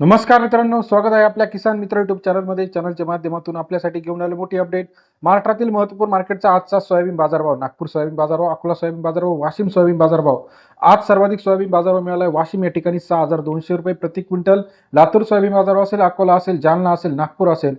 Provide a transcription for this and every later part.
नमस्कार मित्रांनो स्वागत आहे आपल्या किसान मित्र युट्यूब चॅनलमध्ये चॅनलच्या माध्यमातून आपल्यासाठी घेऊन आले मोठी अपडेट महाराष्ट्रातील महत्त्वपूर्ण मार्केटचा आजचा सोयाबीन बाजारभाव नागपूर सोयाबीन बाजारभाव अकोला सोयाबीन बाजारभाव वाशिम सोयाबीन बाजारभाव. आज सर्वाधिक सोयाबीन बाजारभाव मिळाला आहे वाशिम या ठिकाणी सहा हजार दोनशे रुपये प्रति क्विंटल. लातूर सोयाबीन बाजारभाव असेल अकोला असेल जालना असेल नागपूर असेल.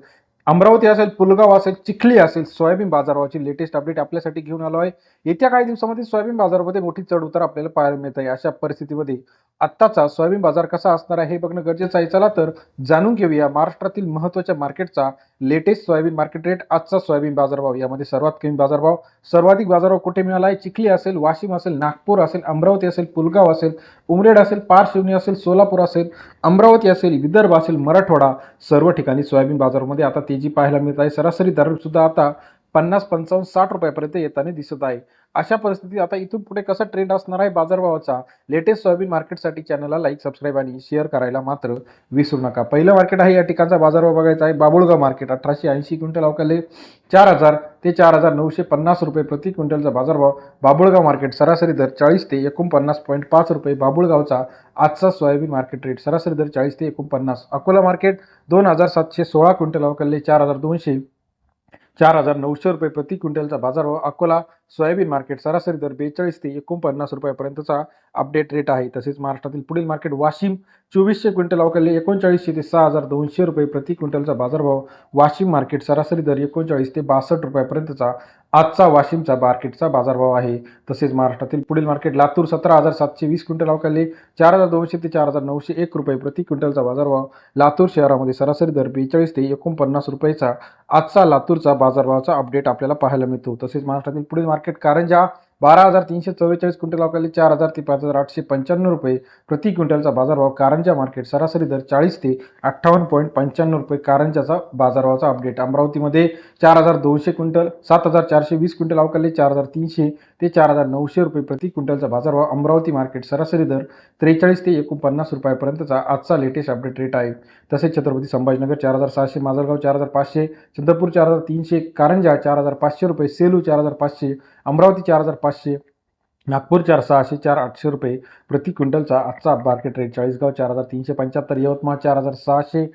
अमरावती असेल पुलगाव असेल चिखली असेल सोयाबीन बाजारावरची लेटेस्ट अपडेट आपल्यासाठी घेऊन आलो आहे. येत्या काही दिवसामध्ये सोयाबीन बाजारामध्ये मोठी चढ उतार आपल्याला पाहायला मिळत आहे. अशा परिस्थितीमध्ये आत्ताचा सोयाबीन बाजार कसा असणार आहे हे बघणं गरजेचं आहे. चला तर जाणून घेऊया महाराष्ट्रातील महत्त्वाच्या मार्केटचा लेटेस्ट सोयाबीन मार्केट रेट आजचा सोयाबीन बाजारभाव यामध्ये सर्वात कमी बाजारभाव सर्वाधिक बाजारभाव कुठे मिळाला आहे? चिखली असेल वाशिम असेल नागपूर असेल अमरावती असेल पुलगाव असेल उमरेड असेल पारशिवनी असेल सोलापूर असेल अमरावती असेल विदर्भ असेल मराठवाडा सर्व ठिकाणी सोयाबीन बाजारामध्ये आता तेजी पाहायला मिळत आहे सरासरी दर सुद्धा आता पन्नास पंचावन्न साठ रुपयापर्यंत येताना दिसत आहे. अशा परिस्थितीत आता इथून पुढे कसा ट्रेंड असणार आहे बाजारभावाचा? लेटेस्ट सोयाबीन मार्केटसाठी चॅनलला लाईक सबस्क्राईब आणि शेअर करायला मात्र विसरू नका. पहिलं मार्केट आहे या ठिकाणचा बाजारभाव बघायचा आहे. बाबुळगाव मार्केट अठराशे ऐंशी क्विंटल अवकाले चार हजार ते चार हजार नऊशे पन्नास रुपये प्रति क्विंटलचा बाजारभाव. बाबुळगाव मार्केट सरासरी दर चाळीस ते एकोणपन्नास पॉईंट पाच रुपये. बाबुळगावचा आजचा सोयाबीन मार्केट रेट सरासरी दर चाळीस ते एकोणपन्नास. अकोला मार्केट दोन हजार सातशे सोळा क्विंटल अवकाले चार हजार दोनशे चार हजार नऊशे रुपये प्रति क्विंटलचा बाजारभाव. अकोला सोयाबीन मार्केट सरासरी दर बेचाळीस ते एकोणपन्नास रुपयापर्यंतचा अपडेट रेट आहे. तसेच महाराष्ट्रातील पुढील मार्केट वाशिम चोवीसशे क्विंटल अवकाले एकोणचाळीसशे ते सहा हजार दोनशे रुपये प्रति क्विंटलचा बाजारभाव. वाशिम मार्केट सरासरी दर एकोणचाळीस ते बासष्ट रुपयापर्यंतचा आजचा वाशिमचा मार्केटचा बाजारभाव आहे. तसेच महाराष्ट्रातील पुढील मार्केट लातूर सतरा हजार सातशे वीस क्विंटल अवकाली चार हजार दोनशे ते चार हजार नऊशे एक रुपये प्रति क्विंटलचा बाजारभाव. लातूर शहरामध्ये सरासरी दर बेचाळीस ते एकोणपन्नास रुपयेचा आजचा लातूरचा बाजारभावाचा अपडेट आपल्याला पाहायला मिळतो. तसेच महाराष्ट्रातील पुढील मार्केट कारंजा बारा हजार तीनशे चव्वेचाळीस क्विंटल आपल्याला चार हजार ते पाच हजार आठशे पंच्याण्णव रुपये प्रति क्विंटलचा बाजारभाव कारंजा मार्केट सरासरी दर चाळीस ते अठ्ठावन्न पॉईंट पंच्याण्णव रुपये कारंजाचा बाजारभावाचा अपडेट अमरावतीमध्ये चार हजार दोनशे क्विंटल सात हजार चारशे वीस क्विंटल अवकाले चार हजार तीनशे ते चार हजार नऊशे रुपये प्रति क्विंटलचा बाजारभाव अमरावती मार्केट सरासरी दर त्रेचाळीस ते एकोणपन्नास रुपयापर्यंतचा आजचा लेटेस्ट अपडेट रेट आहे तसेच छत्रपती संभाजीनगर चार हजार सहाशे माजलगाव चार हजार पाचशे चंद्रपूर चार हजार तीनशे कारंजा चार हजार पाचशे रुपये सेलू चार हजार पाचशे अमरावती चार हजार पाचशे नागपूर चार सहाशे चार आठशे रुपये प्रति क्विंटलचा आजचा मार्केट रेट चाळीसगाव चार हजार तीनशे पंच्याहत्तर यवतमाळ चार हजार सहाशे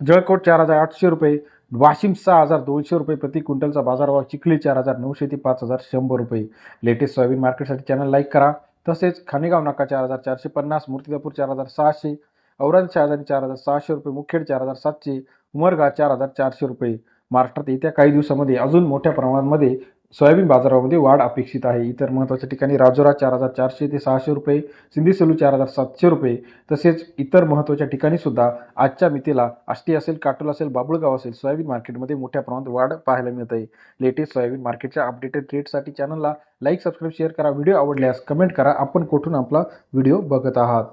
जळकोट चार हजार आठशे रुपये वाशिम सहा हजार दोनशे रुपये प्रति क्विंटलचा बाजारभाव चिखली चार हजार नऊशे ते पाच हजार शंभर रुपये. लेटेस्ट सोयाबीन मार्केटसाठी चॅनल लाईक करा. तसेच खानेगाव नाका चार हजार चारशे पन्नास मूर्तिजापूर चार हजार सहाशे औरंग शहाजारी चार हजार सहाशे रुपये मुखेड चार हजार सातशे उमरगा चार हजार चारशे रुपये. महाराष्ट्रात येत्या काही दिवसामध्ये अजून मोठ्या प्रमाणामध्ये सोयाबीन बाजारामध्ये वाढ अपेक्षित आहे. इतर महत्त्वाच्या ठिकाणी राजोरा चार हजार चारशे ते सहाशे रुपये सिंधी सेलू चार हजार सातशे रुपये तसेच इतर महत्त्वाच्या ठिकाणी सुद्धा आजच्या मितीला आष्टी असेल काटोल असेल बाबुळगाव असेल सोयाबीन मार्केटमध्ये मोठ्या प्रमाणात वाढ पाहायला मिळत आहे लेटेस्ट सोयाबीन मार्केटच्या अपडेटेड रेटसाठी चॅनलला लाईक सबस्क्राईब शेअर करा. व्हिडिओ आवडल्यास कमेंट करा. आपण कुठून आपला व्हिडिओ बघत आहात?